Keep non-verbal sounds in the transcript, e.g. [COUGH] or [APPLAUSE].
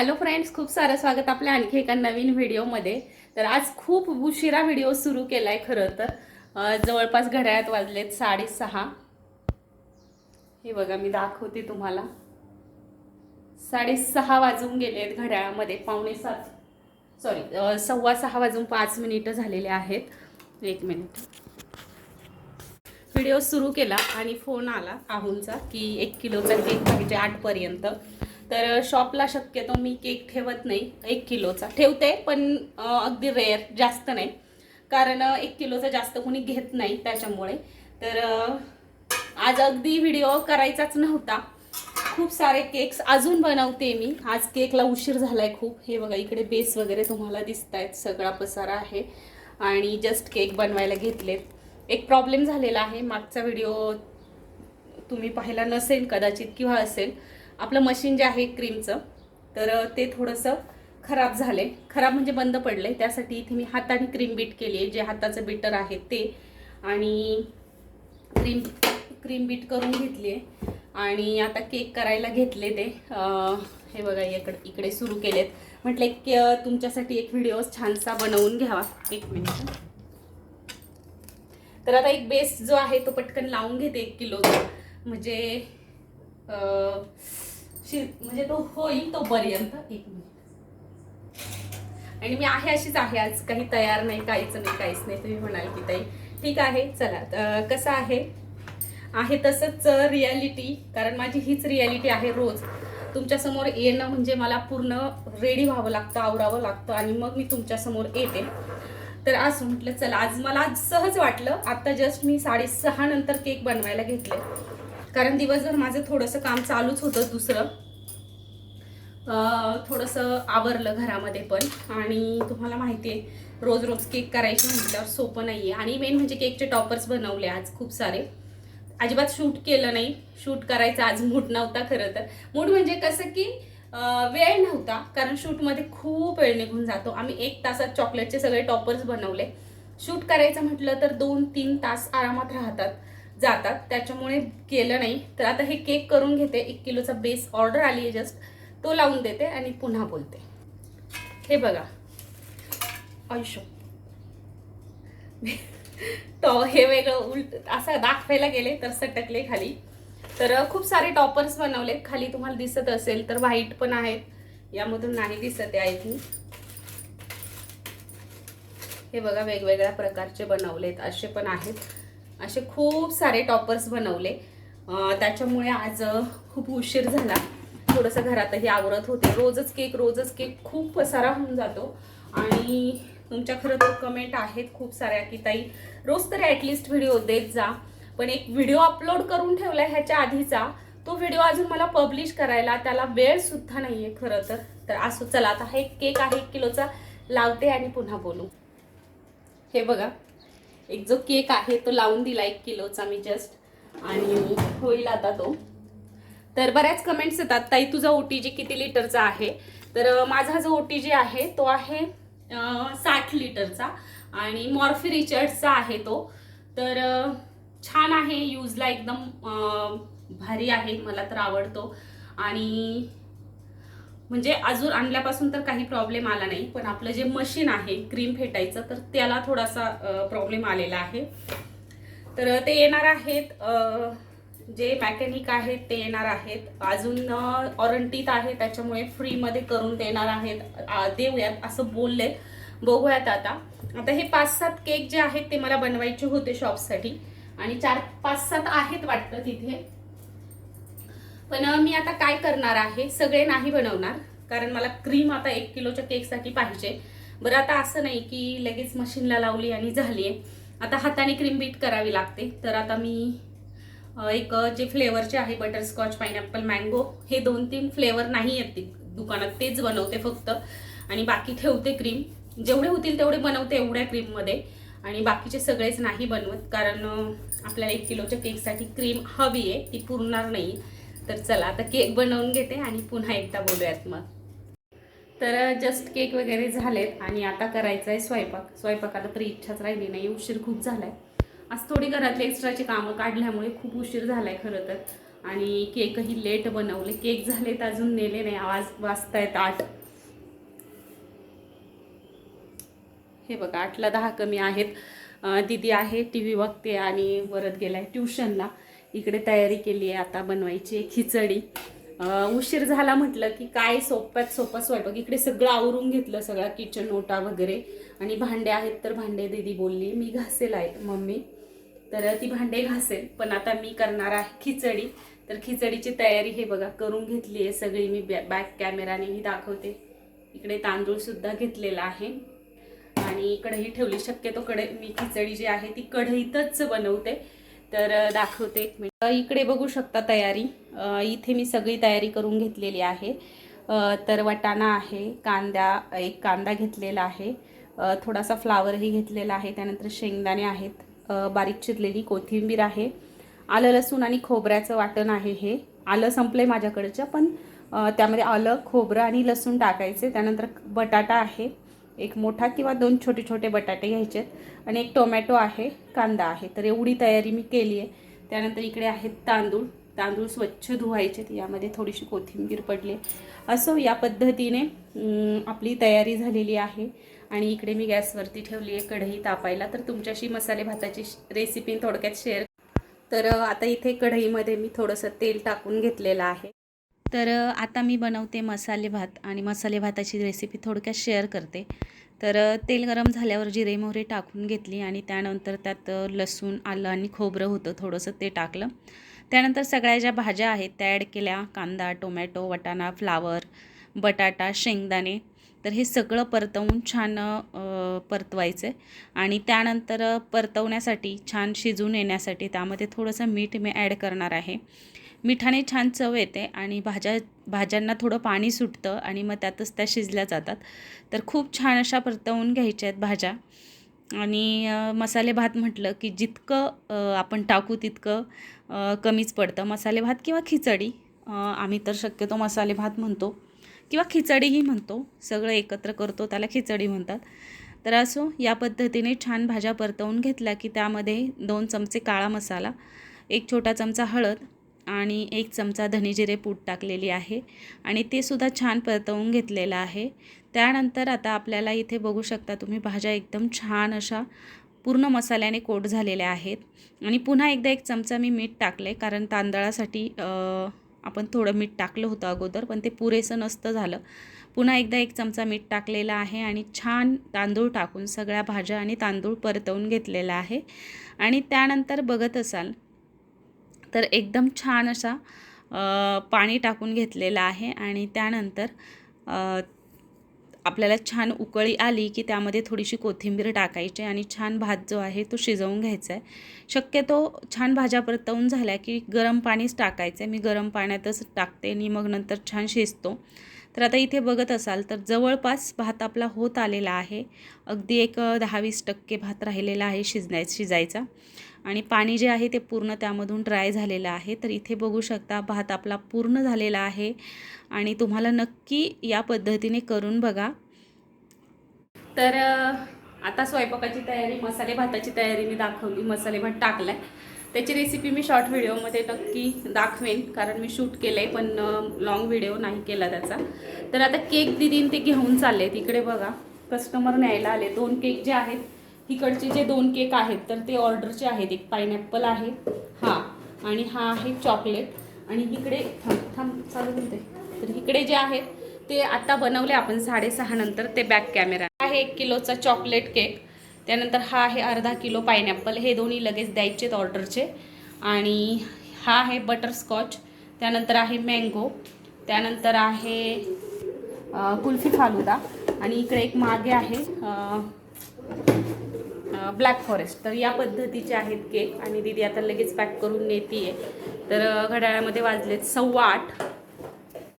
Hello friends खूप सारं स्वागत आपल्या आणखी एका नवीन व्हिडिओमध्ये. तर आज खूप उशिरा व्हिडिओ सुरू केला आहे खरं तर. जवळपास घड्याळात वाजलेत साडेसहा. हे बघा मी दाखवते तुम्हाला. साडेसहा वाजून गेलेत घड्याळामध्ये पावणे सात. सॉरी सव्वा सहा वाजून पाच मिनिटं झालेले आहेत. एक मिनिट. व्हिडिओ सुरू केला आणि फोन आला आहूनचा की एक किलोचा केक पाहिजे आठपर्यंत. तर शॉपला शक्यतो मी केक ठेवत नाही. एक किलोचा. ठेवते पण अगदी रेअर जास्त नाही. कारण एक किलोचा जास्त कोणी घेत नाही त्याच्यामुळे. तर आज अगदी व्हिडिओ करायचाच नव्हता. खूप सारे केक्स अजून बनवते मी. आज केकला उशीर झाला आहे खूप. हे बघा इकडे बेस वगैरे तुम्हाला दिसत आहेत सगळा पसारा आहे. आणि जस्ट केक बनवायला घेतलेत. एक प्रॉब्लेम झालेला आहे. मागचा व्हिडिओ तुम्ही पाहिला नसेल कदाचित किंवा असेल. आपलं मशीन जे आहे क्रीमचं तर ते थोडंसं खराब झाले खराब म्हणजे बंद पडले त्यासाठी इथे मी हाताने क्रीम बीट केली आहे. जे हाताचं बीटर आहे ते. आणि क्रीम क्रीम बीट करून घेतली आहे. आणि आता केक करायला घेतले ते. हे बघा इकडे इकडे सुरू केलेत. म्हटलं एक तुमच्यासाठी एक व्हिडिओ छानसा बनवून घ्यावा. एक मिनिट. तर आता एक बेस जो आहे तो पटकन लावून घेते एक किलोचा. म्हणजे म्हणजे तो होईल तोपर्यंत एक मिनिट आणि मी आहे अशीच आहे आज काही तयार नाही काहीच नाही काहीच नाही. तुम्ही म्हणाल की ताई ठीक आहे चला. कसं आहे? आहे तसंच रियालिटी कारण माझी हीच रियालिटी आहे रोज. तुमच्यासमोर येणं म्हणजे मला पूर्ण रेडी व्हावं लागतं आवरावं लागतं आणि मग मी तुमच्यासमोर येते. तर आज म्हटलं चला आज मला आज सहज वाटलं. आत्ता जस्ट मी साडेसहा नंतर केक बनवायला घेतले कारण दिवसभर माझं थोडंसं काम चालूच होतं दुसरं. थोडंसं आवरलं घरामध्ये पण. आणि तुम्हाला माहिती आहे रोज रोज केक करायचे म्हटल्यावर सोपं नाही आहे आणि मेन म्हणजे केकचे टॉपर्स बनवले आज खूप सारे. अजिबात शूट केलं नाही. शूट करायचा आज मूड नव्हता खरं तर. मूड म्हणजे कसं की वेळ नव्हता. कारण शूटमध्ये खूप वेळ निघून जातो. आम्ही एक तासात चॉकलेटचे सगळे टॉपर्स बनवले. शूट करायचं म्हटलं तर दोन तीन तास आरामात राहतात. जातात. त्याच्यामुळे केलं नाही. तर आता हे केक करून घेते. एक किलोचा बेस ऑर्डर आली आहे जस्ट तो लावून देते आणि पुन्हा बोलते. हे बघा. आयुष्य. [LAUGHS] तो हे वेगळं उलट असं दाखवायला गेले तर सटकले खाली. तर खूप सारे टॉपर्स बनवले. खाली तुम्हाला दिसत असेल तर व्हाईट पण आहेत. यामधून नाही दिसत आहे आय हे बघा वेगवेगळ्या प्रकारचे बनवलेत. असे पण आहेत. असे खूप सारे टॉपर्स बनवले. त्याच्यामुळे आज खूप उशीर झाला. थोडंसं घरातही आवरत होते. रोजच केक रोजच केक खूप पसारा होऊन जातो. आणि तुमच्या खरं तर कमेंट आहेत खूप साऱ्या की ताई रोज तरी ॲटलिस्ट व्हिडिओ देत जा. पण एक व्हिडिओ अपलोड करून ठेवला ह्याच्या आधीचा. तो व्हिडिओ अजून मला पब्लिश करायला त्याला वेळसुद्धा नाही आहे खरं तर. तर असो चला आता हा एक केक आहे एक किलोचा. लावते आणि पुन्हा बोलू. हे बघा. एक जो केक आहे तो लावून दिला एक किलोचा मी जस्ट आणि होईल आता तो. तर बऱ्याच कमेंट्स येतात. ताई तुझा ओ टी जी किती लिटरचा आहे? तर माझा जो ओ टी जी आहे तो आहे साठ लिटरचा. आणि मॉर्फी रिचर्डचा आहे तो. तर छान आहे. यूजला एकदम भारी आहे. मला तर आवडतो. आणि म्हणजे अजून आणल्यापासून तर काही प्रॉब्लेम आला नाही पण आपलं जे मशीन आहे क्रीम फेटायचं तर त्याला थोडासा प्रॉब्लेम आलेला आहे. तर ते येणार आहेत जे मॅकॅनिक आहेत ते येणार आहेत. अजून वॉरंटीत आहे त्याच्यामुळे फ्रीमध्ये करून देणार आहेत. देऊयात असं बोलले. बघूयात आता. आता हे पाच सात केक जे आहेत ते मला बनवायचे होते शॉपसाठी आणि चार पाच सात आहेत वाटतं तिथे. पण मी आता काय करणार आहे? सगळे नाही बनवणार. कारण मला क्रीम आता एक किलोच्या केकसाठी पाहिजे. बरं आता असं नाही की लगेच मशीनला लावली आणि झाली आहे आता हाताने क्रीम बीट करावी लागते. तर आता मी एक जे फ्लेवरचे आहे बटरस्कॉच पायनॅपल मँगो हे दोन तीन फ्लेवर नाही आहेत ती दुकानात. तेच बनवते फक्त. आणि बाकी ठेवते क्रीम जेवढे होतील तेवढे बनवते एवढ्या क्रीममध्ये आणि बाकीचे सगळेच नाही बनवत. कारण आपल्याला एक किलोच्या केकसाठी क्रीम हवी आहे ती पुरणार नाही तर चला आता केक बनवून घेते आणि पुन्हा एकदा बोलूयात मग. तर जस्ट केक वगैरे झालेत आणि आता करायचं आहे स्वयंपाक. स्वयंपाकाला तर इच्छाच राहिली नाही उशीर खूप झाला आहे आज थोडी घरातले एक्स्ट्राची कामं काढल्यामुळे खूप उशीर झाला आहे खरं तर. आणि केकही लेट बनवले. केक झालेत अजून नेले नाही. आवाज वाजतायत आठ. हे बघा आठला दहा कमी आहेत. दिदी दीदी आहे टी व्ही बघते आणि परत गेलाय ट्युशनला. इकडे तयारी केली आहे आता बनवायची आहे खिचडी. उशीर झाला म्हटलं की काय सोप्यात सोपा स्वयंपाक इकडे सगळं आवरून घेतलं सगळा किचन ओटा वगैरे. आणि भांडे आहेत तर भांडे दीदी बोलली मी घासेल आहेत मम्मी. तर ती भांडे घासेल पण आता मी करणार आहे खिचडी. तर खिचडीची तयारी हे बघा करून घेतली आहे सगळी मी बॅ बॅक कॅमेरानेही दाखवते. इकडे तांदूळसुद्धा घेतलेला आहे. आणि कढई ठेवली शक्यतो कढई मी खिचडी जी आहे ती कढईतच बनवते. तर दाखवते एक मिनिट. इकडे बघू शकता तयारी. इथे मी सगळी तयारी करून घेतलेली आहे. तर वटाणा आहे कांदा एक कांदा घेतलेला आहे. थोडासा फ्लावरही घेतलेला आहे. त्यानंतर शेंगदाणे आहेत. बारीक चिरलेली कोथिंबीर आहे. आलं लसूण आणि खोबऱ्याचं वाटण आहे हे. आलं संपलंय माझ्याकडचं पण त्यामध्ये आलं खोबरं आणि लसूण टाकायचे. त्यानंतर बटाटा आहे. एक मोठा किंवा दोन छोटे छोटे बटाटे घ्यायचे आणि एक टोमॅटो आहे कांदा आहे. तर एवढी तयारी मी केली आहे. त्यानंतर इकडे आहेत तांदूळ. तांदूळ स्वच्छ धुवायचे. यामध्ये थोडीशी कोथिंबीर पडली. असो या पद्धतीने आपली तयारी झालेली आहे. आणि इकडे मी गॅसवरती ठेवली आहे कढई तापायला. तर तुमच्याशी मसाले भाताची रेसिपी थोडक्यात शेअर तर आता इथे कढईमध्ये मी थोडंसं तेल टाकून घेतलेलं आहे. तर आता मी बनवते मसाले भात आणि मसाले भाताची रेसिपी थोडक्यात शेअर करते. तर तेल गरम झाल्यावर जिरे मोहरे टाकून घेतली आणि त्यानंतर त्यात लसूण आलं आणि खोबरं होतं थोडंसं ते टाकलं. त्यानंतर सगळ्या ज्या भाज्या आहेत त्या ॲड केल्या. कांदा टोमॅटो वटाणा फ्लावर बटाटा शेंगदाणे. तर हे सगळं परतवून छान परतवायचं. आहे आणि त्यानंतर परतवण्यासाठी छान शिजून येण्यासाठी त्यामध्ये थोडंसं मीठ मी ॲड करणार आहे. मिठाने छान चव येते आणि भाज्या भाज्यांना थोडं पाणी सुटतं आणि मग त्यातच त्या शिजल्या जातात. तर खूप छान अशा परतवून घ्यायच्या आहेत भाज्या. आणि मसाले भात म्हटलं की जितकं आपण टाकू तितकं कमीच पडतं. मसाले भात किंवा खिचडी. आम्ही तर शक्यतो मसाले भात म्हणतो किंवा खिचडीही म्हणतो. सगळं एकत्र करतो त्याला खिचडी म्हणतात. तर असो या पद्धतीने छान भाज्या परतवून घेतल्या की त्यामध्ये दोन चमचे काळा मसाला एक छोटा चमचा हळद आणि एक चमचा धनेजिरे पूड टाकलेली आहे. आणि ते सुद्धा छान परतवून घेतलेलं आहे. त्यानंतर आता आपल्याला इथे बघू शकता तुम्ही भाज्या एकदम छान अशा पूर्ण मसाल्याने कोट झालेल्या आहेत. आणि पुन्हा एकदा एक चमचा मी मीठ टाकले कारण तांदळासाठी आपण थोडं मीठ टाकलं होतं अगोदर पण ते पुरेसं नसतं झालं. पुन्हा एकदा एक चमचा मीठ टाकलेला आहे आणि छान तांदूळ टाकून सगळ्या भाज्या आणि तांदूळ परतवून घेतलेला आहे. आणि त्यानंतर बघत असाल तर एकदम छान असा पाणी टाकून घेतलेलं आहे आणि त्यानंतर आपल्याला छान उकळी आली की त्यामध्ये थोडीशी कोथिंबीर टाकायची आणि छान भात जो आहे तो शिजवून घ्यायचा आहे. शक्यतो छान भाज्या परतवून झाल्या की गरम पाणीच टाकायचं आहे. मी गरम पाण्यातच टाकते आणि मग नंतर छान शिजतो. तर आता इथे बघत असाल तर जवळपास भात आपला होत आलेला आहे. अगदी एक दहा वीस टक्के भात राहिलेला आहे शिजण्या शिजायचा. आणि पाणी जे आहे ते पूर्ण त्यामधून ड्राय झालेलं आहे. तर इथे बघू शकता भात आपला पूर्ण झालेला आहे. आणि तुम्हाला नक्की या पद्धतीने करून बघा. तर आता स्वयंपाकाची तयारी मसाले भाताची तयारी मी दाखवली मसाले भात टाकलाय. त्याची रेसिपी मी शॉर्ट व्हिडिओमध्ये नक्की दाखवेन कारण मी शूट केलं आहे पण लॉंग व्हिडिओ नाही केला त्याचा. तर आता केक दिदीन ते घेऊन चालले तिकडे बघा. कस्टमर न्यायला आले. दोन केक जे आहेत इकडचे जे दोन केक आहेत तर ते ऑर्डरचे आहेत. एक पायनॅपल आहे. हा. आणि हा आहे चॉकलेट. आणि इकडे थांब थांब चालू होते तर इकडे जे आहेत ते आता बनवले आपण साडेसहा नंतर. ते बॅक कॅमेरा आहे एक किलोचा चॉकलेट केक. त्यानंतर हा आहे अर्धा किलो पायनॅपल हे दोन्ही लगेच द्यायचेत ऑर्डरचे. आणि हा आहे बटरस्कॉच. त्यानंतर आहे मँगो त्यानंतर आहे कुल्फी फालुदा. आणि इकडे एक मागे आहे ब्लॅक फॉरेस्ट तर या पद्धतीचे आहेत केक आणि दीदी आता लगेच पॅक करून नेते आहे तर घड्याळामध्ये वाजलेत सव्वा आठ.